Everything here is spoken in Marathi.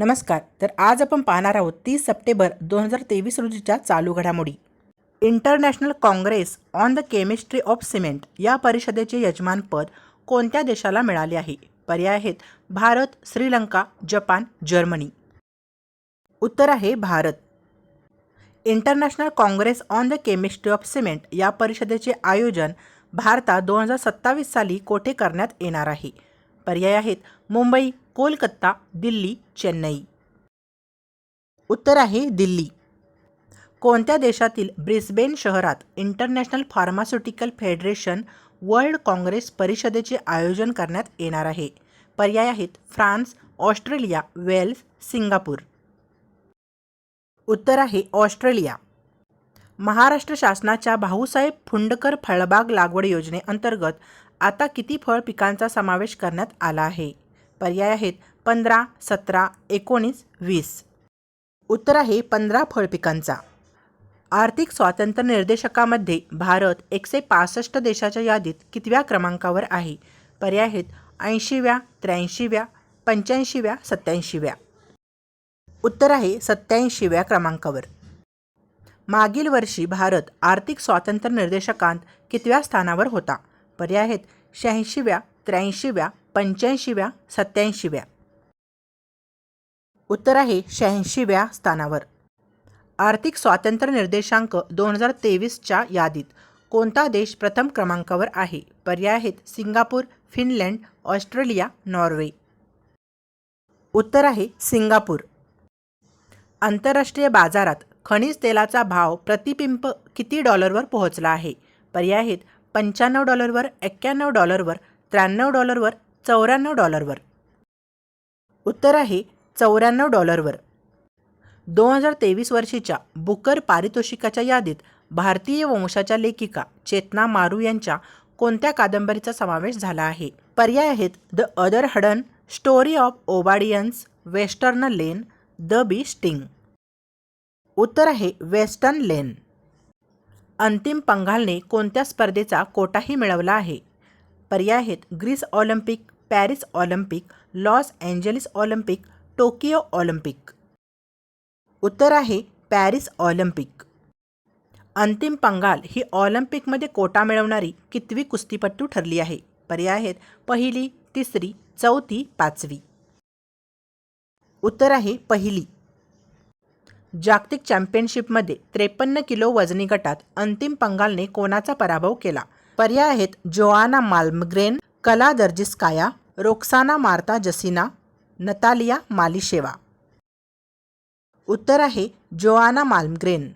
नमस्कार तर आज आपण पाहणार आहोत तीस सप्टेंबर दोन हजार तेवीस रोजीच्या चालू घडामोडी. International congress on the chemistry of cement या परिषदेचे यजमानपद कोणत्या देशाला मिळाले आहे? पर्याय आहेत भारत श्रीलंका जपान जर्मनी. उत्तर आहे Bharat. International congress on the chemistry of cement या परिषदेचे आयोजन भारतात दोन हजार सत्तावीस साली कोठे करण्यात येणार आहे? पर्याय आहेत मुंबई कोलकाता दिल्ली चेन्नई. उत्तर आहे दिल्ली. कोणत्या देशातील ब्रिस्बेन शहरात international pharmaceutical federation world congress परिषदेचे आयोजन करण्यात येणार आहे? पर्याय आहेत फ्रान्स ऑस्ट्रेलिया वेल्स सिंगापूर. उत्तर आहे ऑस्ट्रेलिया. महाराष्ट्र शासनाच्या भाऊसाहेब फुंडकर फळबाग लागवड योजनेअंतर्गत आता किती फळ पिकांचा समावेश करण्यात आला आहे? पर्याय आहेत पंधरा सतरा एकोणीस वीस. उत्तर आहे पंधरा फळ पिकांचा. आर्थिक स्वातंत्र्य निर्देशकामध्ये भारत एकशे पासष्ट देशाच्या यादीत कितव्या क्रमांकावर आहे? पर्याय आहेत ऐंशीव्या त्र्याऐंशीव्या पंच्याऐंशीव्या सत्याऐंशीव्या. उत्तर आहे सत्याऐंशीव्या क्रमांकावर. मागील वर्षी भारत आर्थिक स्वातंत्र्य निर्देशकांत कितव्या स्थानावर होता? पर्याय आहेत शहाऐंशीव्या त्र्याऐंशीव्या पंच्याऐंशीव्या सत्याऐंशीव्या उत्तर आहे शहाऐंशीव्या स्थानावर. आर्थिक स्वातंत्र्य निर्देशांक दोन हजार तेवीसच्या यादीत कोणता देश प्रथम क्रमांकावर आहे? पर्याय आहेत सिंगापूर फिनलँड ऑस्ट्रेलिया नॉर्वे. उत्तर आहे सिंगापूर. आंतरराष्ट्रीय बाजारात खनिज तेलाचा भाव प्रतिपिंप किती डॉलरवर पोहोचला आहे? पर्याय आहेत पंच्याण्णव डॉलरवर एक्क्याण्णव डॉलरवर त्र्याण्णव डॉलरवर चौऱ्याण्णव डॉलरवर. उत्तर आहे चौऱ्याण्णव डॉलरवर. दोन हजार तेवीस वर्षीच्या बुकर पारितोषिकाच्या यादीत भारतीय वंशाच्या लेखिका चेतना मारू यांच्या कोणत्या कादंबरीचा समावेश झाला आहे? पर्याय आहेत the other hidden story of obedience western lane the bee sting उत्तर आहे वेस्टर्न लेन. अंतिम पंघालने कोणत्या स्पर्धेचा कोटाही मिळवला आहे? पर्याय आहेत. Greece Olympic Paris Olympic Los Angeles Olympic Tokyo Olympic. उत्तर आहे पॅरिस ऑलिम्पिक. अंतिम पंगाल ही ऑलिम्पिकमध्ये कोटा मिळवणारी कितवी कुस्तीपट्टू ठरली आहे. पर्याय आहेत पहिली तिसरी चौथी पाचवी. उत्तर आहे पहिली. जागतिक चॅम्पियनशिपमध्ये त्रेपन्न किलो वजनी गटात अंतिम पंगालने कोणाचा पराभव केला? पर्याय आहेत जोआना माल्मग्रेन कला दर्जिस्काया रोक्साना मार्ता जसिना नतालिया मालिशेवा. उत्तर आहे जोआना माल्मग्रेन.